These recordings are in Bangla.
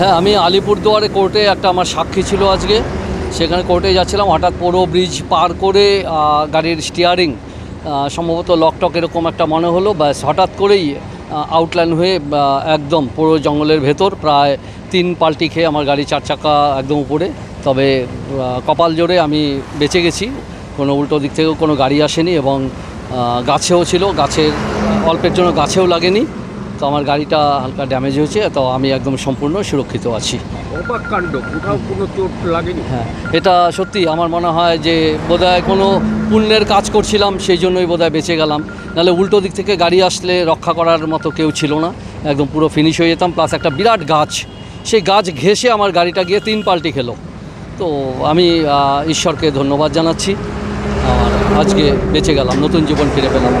হ্যাঁ আমি আলিপুরদুয়ারে কোর্টে একটা আমার সাক্ষী ছিল আজকে। সেখানে কোর্টে যাচ্ছিলাম, হঠাৎ পুরো ব্রিজ পার করে গাড়ির স্টিয়ারিং সম্ভবত লকটক এরকম একটা মনে হলো। ব্যাস, হঠাৎ করেই আউটলাইন হয়ে একদম পুরো জঙ্গলের ভেতর প্রায় তিন পাল্টি খেয়ে আমার গাড়ি চার চাকা একদম উপরে। তবে কপাল জোরে আমি বেঁচে গেছি। কোনো উল্টো দিক থেকেও কোনো গাড়ি আসেনি এবং গাছেও ছিল। গাছের, অল্পের জন্য গাছেও লাগেনি। তো আমার গাড়িটা হালকা ড্যামেজ হয়েছে তো আমি একদম সম্পূর্ণ সুরক্ষিত আছি। অবাক কাণ্ড কোথাও কোনো চোট লাগেনি? হ্যাঁ এটা সত্যি আমার মনে হয় যে বোধহয় কোনো পুণ্যের কাজ করছিলাম সেই জন্যই বোধহয় বেঁচে গেলাম। নাহলে উল্টো দিক থেকে গাড়ি আসলে রক্ষা করার মতো কেউ ছিল না। একদম পুরো ফিনিশ হয়ে যেতাম প্লাস একটা বিরাট গাছ। সেই গাছ ঘেঁষে আমার গাড়িটা গিয়ে তিন পাল্টি খেলো। তো আমি ঈশ্বরকে ধন্যবাদ জানাচ্ছি। আর আজকে বেঁচে গেলাম নতুন জীবন ফিরে পেলাম।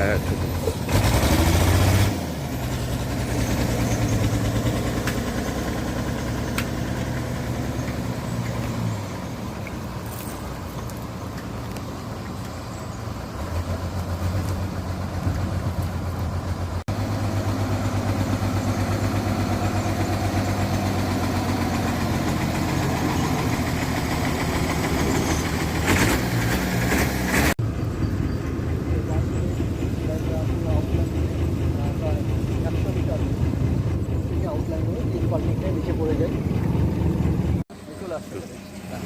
Evet. হ্যাঁ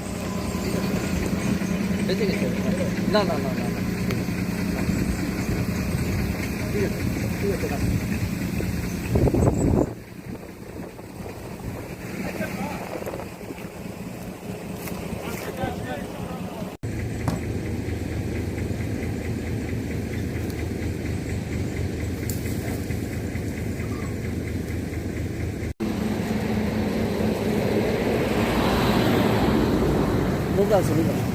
না না না না আছে 这叫什么